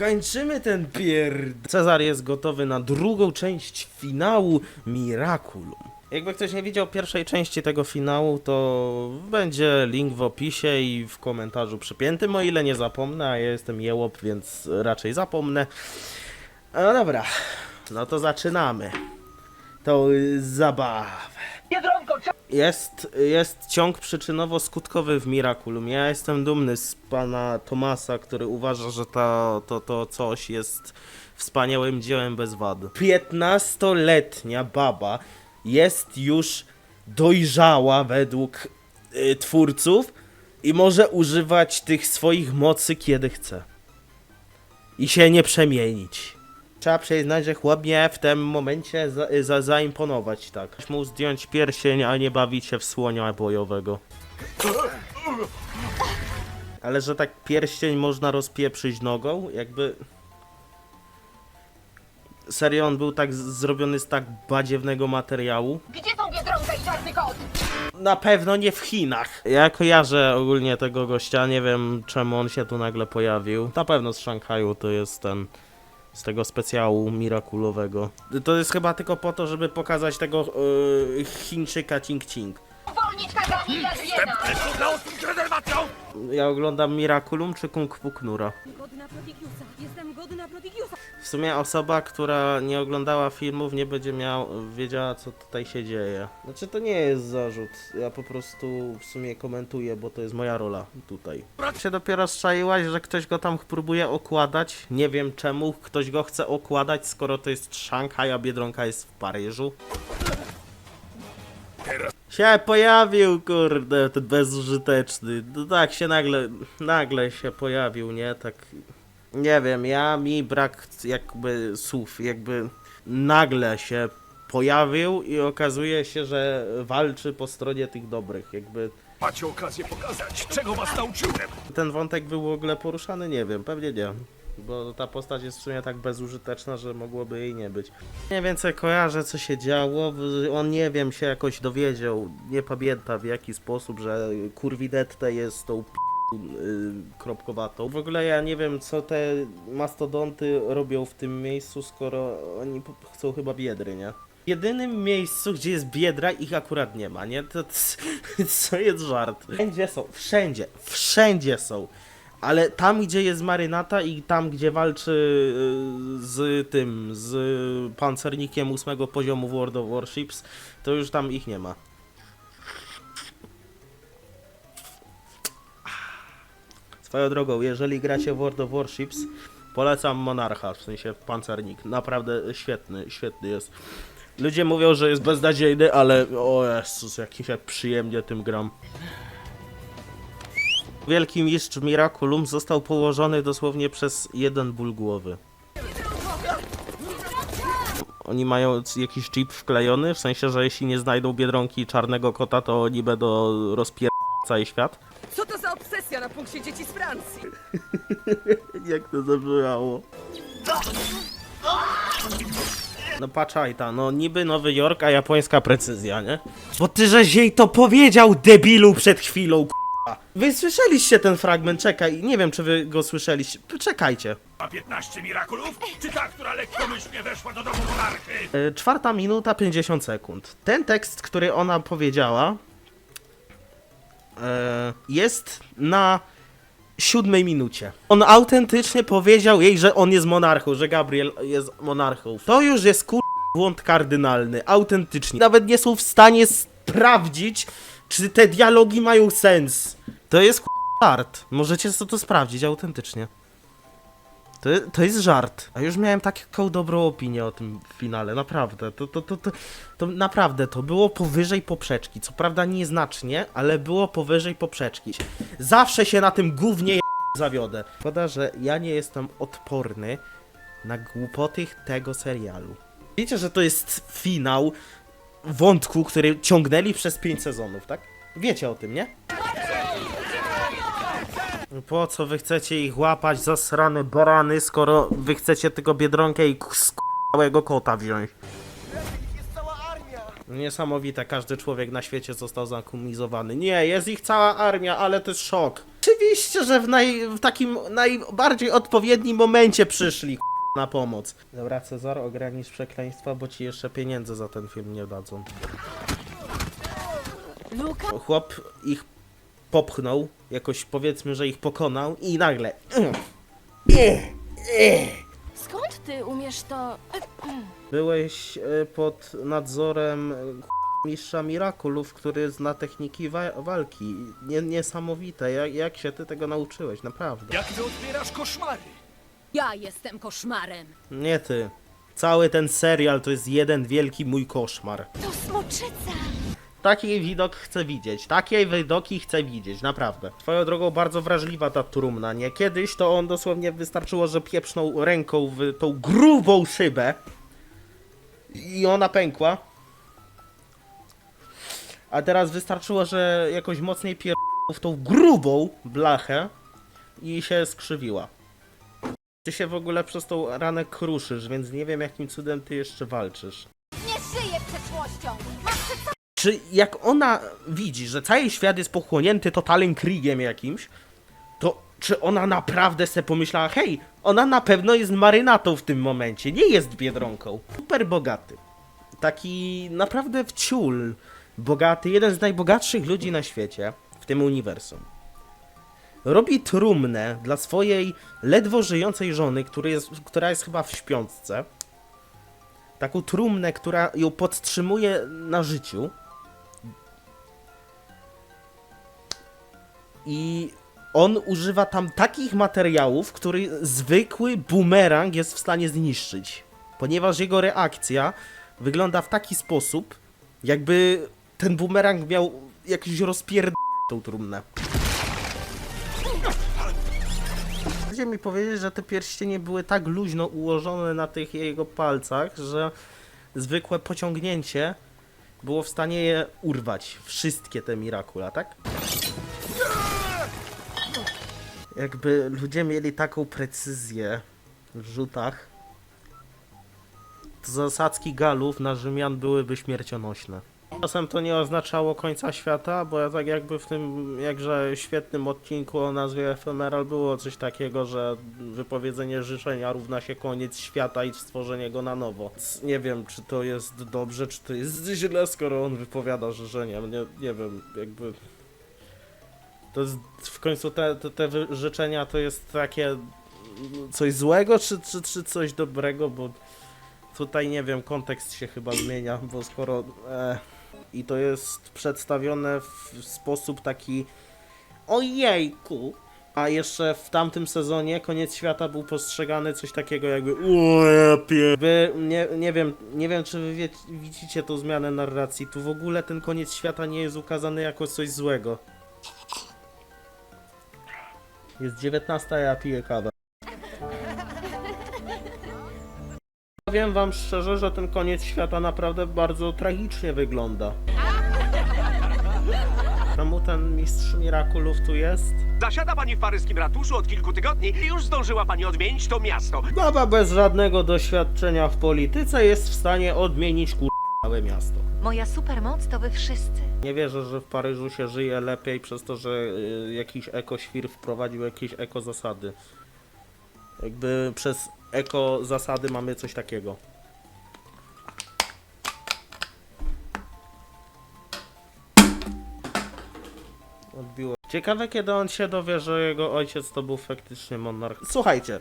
Kończymy ten pierd... Cezar jest gotowy na drugą część finału Miraculum. Jakby ktoś nie widział pierwszej części tego finału, to będzie link w opisie i w komentarzu przypiętym, o ile nie zapomnę, a ja jestem jełop, więc raczej zapomnę. No dobra, no to zaczynamy. Tą zabawę. Jest, jest ciąg przyczynowo-skutkowy w Miraculum. Ja jestem dumny z pana Tomasa, który uważa, że ta, to, to coś jest wspaniałym dziełem bez wad. 15-letnia baba jest już dojrzała według y, twórców i może używać tych swoich mocy kiedy chce. I się nie przemienić. Trzeba przyznać, że chłop mnie w tym momencie za, za, zaimponować, tak. Chcesz mu zdjąć pierścień, a nie bawić się w słonia bojowego. Ale że tak pierścień można rozpieprzyć nogą, jakby... Serio, on był tak zrobiony z tak badziewnego materiału? Gdzie są Biedronka i Czarny Kot? Na pewno nie w Chinach. Ja kojarzę ogólnie tego gościa, nie wiem czemu on się tu nagle pojawił. Na pewno z Szanghaju to jest ten z tego specjału mirakulowego. To jest chyba tylko po to, żeby pokazać tego yy, Chińczyka Ching Ching. Uwolnić! Ja oglądam Miraculum czy Kung Fu Knura. Godna Prodigiusa. Jestem godna Prodigiusa. W sumie osoba, która nie oglądała filmów, nie będzie miał, wiedziała, co tutaj się dzieje. Znaczy, to nie jest zarzut. Ja po prostu w sumie komentuję, bo to jest moja rola tutaj. Się dopiero strzaiłaś, że ktoś go tam próbuje okładać. Nie wiem czemu ktoś go chce okładać, skoro to jest Szanghaj, a Biedronka jest w Paryżu. Się pojawił, kurde, ten bezużyteczny. No tak się nagle, nagle się pojawił, nie? Tak nie wiem, ja mi brak jakby słów, jakby nagle się pojawił i okazuje się, że walczy po stronie tych dobrych, jakby Macie okazję pokazać, czego was nauczyłem. ten wątek był w ogóle poruszany, nie wiem, pewnie nie. Bo ta postać jest w sumie tak bezużyteczna, że mogłoby jej nie być. Mniej więcej kojarzę, co się działo. On, nie wiem, się jakoś dowiedział, nie pamięta w jaki sposób, że Kurwidette jest tą p... y, kropkowatą. W ogóle ja nie wiem, co te mastodonty robią w tym miejscu, skoro oni chcą chyba biedry, nie? Jedynym miejscu, gdzie jest biedra, ich akurat nie ma, nie? To, co jest żart? Wszędzie są, wszędzie, wszędzie są. Ale tam, gdzie jest marynata i tam, gdzie walczy y, z tym, z pancernikiem ósmego poziomu World of Warships, to już tam ich nie ma. Swoją drogą, jeżeli gracie World of Warships, polecam Monarcha, w sensie pancernik. Naprawdę świetny, świetny jest. Ludzie mówią, że jest beznadziejny, ale o Jezus, jak się przyjemnie tym gram. Wielki mistrz Miraculum został położony dosłownie przez jeden ból głowy. Oni mają jakiś chip wklejony, w sensie, że jeśli nie znajdą Biedronki i Czarnego Kota, to oni będą rozpier... cały świat. Co to za obsesja na punkcie dzieci z Francji? Jak to zabrzmiało? No patrzajta, no niby Nowy Jork, a japońska precyzja, nie? Bo ty żeś jej to powiedział, debilu, przed chwilą, k***a. Wy słyszeliście ten fragment, czekaj, nie wiem czy wy go słyszeliście, czekajcie. A 15 mirakulów? Czy ta, która lekkomyślnie weszła do domu monarchy? E, Czwarta minuta, 50 sekund. Ten tekst, który ona powiedziała, e, jest na siódmej minucie. On autentycznie powiedział jej, że on jest monarchą, że Gabriel jest monarchą. To już jest kur... błąd kardynalny, autentycznie. Nawet nie są w stanie sprawdzić, czy te dialogi mają sens. To jest żart. Możecie sobie to sprawdzić autentycznie. To, to jest żart. A już miałem taką dobrą opinię o tym finale, naprawdę. To, to, to, to, to naprawdę, to było powyżej poprzeczki. Co prawda nieznacznie, ale było powyżej poprzeczki. Zawsze się na tym głównie zawiodę. Szkoda, że ja nie jestem odporny na głupoty tego serialu. Wiecie, że to jest finał wątku, który ciągnęli przez 5 sezonów, tak? Wiecie o tym, nie? Po co wy chcecie ich łapać za srane barany, skoro wy chcecie tylko Biedronkę i całego kota wziąć? Niesamowite, każdy człowiek na świecie został zakumizowany. Nie, jest ich cała armia, ale to jest szok. Oczywiście, że w, naj, w takim najbardziej odpowiednim momencie przyszli na pomoc. Dobra, Cezar, ogranicz przekleństwa, bo ci jeszcze pieniędzy za ten film nie dadzą. Luka? Chłop ich popchnął, jakoś powiedzmy, że ich pokonał i nagle... Skąd ty umiesz to... Byłeś e, pod nadzorem e, mistrza Mirakulów, który zna techniki wa walki. Nie, niesamowite, jak, jak się ty tego nauczyłeś, naprawdę. Jak ty odbierasz koszmary? Ja jestem koszmarem. Nie ty. Cały ten serial to jest jeden wielki mój koszmar. To smoczyca! Taki widok chcę widzieć, takie widoki chcę widzieć, naprawdę. Swoją drogą bardzo wrażliwa ta trumna, nie? Kiedyś to on dosłownie wystarczyło, że pieprznął ręką w tą grubą szybę i ona pękła. A teraz wystarczyło, że jakoś mocniej pier... w tą grubą blachę i się skrzywiła. Ty się w ogóle przez tą ranę kruszysz, więc nie wiem jakim cudem ty jeszcze walczysz. Czy jak ona widzi, że cały świat jest pochłonięty totalnym krigiem jakimś, to czy ona naprawdę sobie pomyślała, hej, ona na pewno jest marynatą w tym momencie, nie jest biedronką. Super bogaty. Taki naprawdę wciul. Bogaty, jeden z najbogatszych ludzi na świecie, w tym uniwersum. Robi trumnę dla swojej ledwo żyjącej żony, jest, która jest chyba w śpiączce. Taką trumnę, która ją podtrzymuje na życiu. I on używa tam takich materiałów, który zwykły bumerang jest w stanie zniszczyć. Ponieważ jego reakcja wygląda w taki sposób, jakby ten bumerang miał jakiś rozpierd... tą trumnę. Chcecie mi powiedzieć, że te pierścienie były tak luźno ułożone na tych jego palcach, że zwykłe pociągnięcie było w stanie je urwać. Wszystkie te Mirakula, tak? Jakby ludzie mieli taką precyzję w rzutach, to zasadzki galów na Rzymian byłyby śmiercionośne. Czasem to nie oznaczało końca świata, bo ja tak jakby w tym jakże świetnym odcinku o nazwie Ephemeral było coś takiego, że wypowiedzenie życzenia równa się koniec świata i stworzenie go na nowo. Nie wiem, czy to jest dobrze, czy to jest źle, skoro on wypowiada życzenia. Nie, nie wiem, jakby... To jest w końcu te, te, te życzenia to jest takie coś złego, czy, czy, czy coś dobrego, bo tutaj nie wiem, kontekst się chyba zmienia, bo skoro. E, I to jest przedstawione w sposób taki. Ojejku! A jeszcze w tamtym sezonie koniec świata był postrzegany coś takiego jakby. Wy nie, nie wiem, nie wiem czy wy wie, widzicie tą zmianę narracji. Tu w ogóle ten koniec świata nie jest ukazany jako coś złego. Jest 19, a ja piję kawę. Powiem wam szczerze, że ten koniec świata naprawdę bardzo tragicznie wygląda. Czemu ten mistrz Mirakulów tu jest? Zasiada pani w paryskim ratuszu od kilku tygodni i już zdążyła pani odmienić to miasto. Baba bez żadnego doświadczenia w polityce jest w stanie odmienić kur... całe miasto. Moja supermoc to wy wszyscy. Nie wierzę, że w Paryżu się żyje lepiej przez to, że y, jakiś ekoświr wprowadził jakieś eko zasady. Jakby przez eko zasady mamy coś takiego. Odbiło. Ciekawe kiedy on się dowie, że jego ojciec to był faktycznie monarch. Słuchajcie,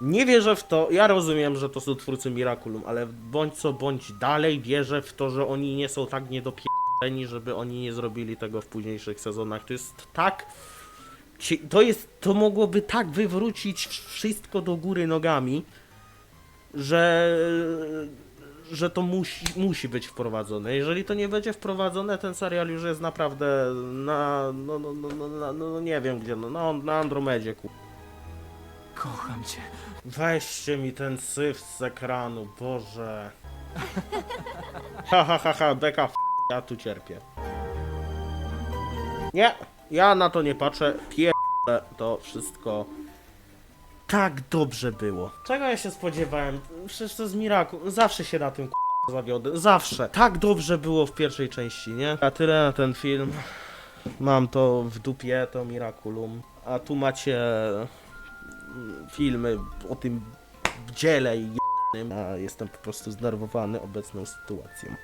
nie wierzę w to, ja rozumiem, że to są twórcy Miraculum, ale bądź co bądź dalej wierzę w to, że oni nie są tak niedopierdoleni, żeby oni nie zrobili tego w późniejszych sezonach. To jest tak... To jest, to mogłoby tak wywrócić wszystko do góry nogami, że, że to musi, musi być wprowadzone. Jeżeli to nie będzie wprowadzone, ten serial już jest naprawdę na, no, no, no, no, no, no nie wiem gdzie, no, na, na Andromedzie, ku... Kocham cię. Weźcie mi ten syf z ekranu, Boże. Ha ha ha ha, beka f***, ja tu cierpię. Nie, ja na to nie patrzę, pierdolę to wszystko. Tak dobrze było. Czego ja się spodziewałem? Przecież to jest Miraku. Zawsze się na tym k***a zawiodę. Zawsze. Tak dobrze było w pierwszej części, nie? A tyle na ten film. Mam to w dupie, to Miraculum. A tu macie filmy o tym dziele i jestem po prostu zdenerwowany obecną sytuacją.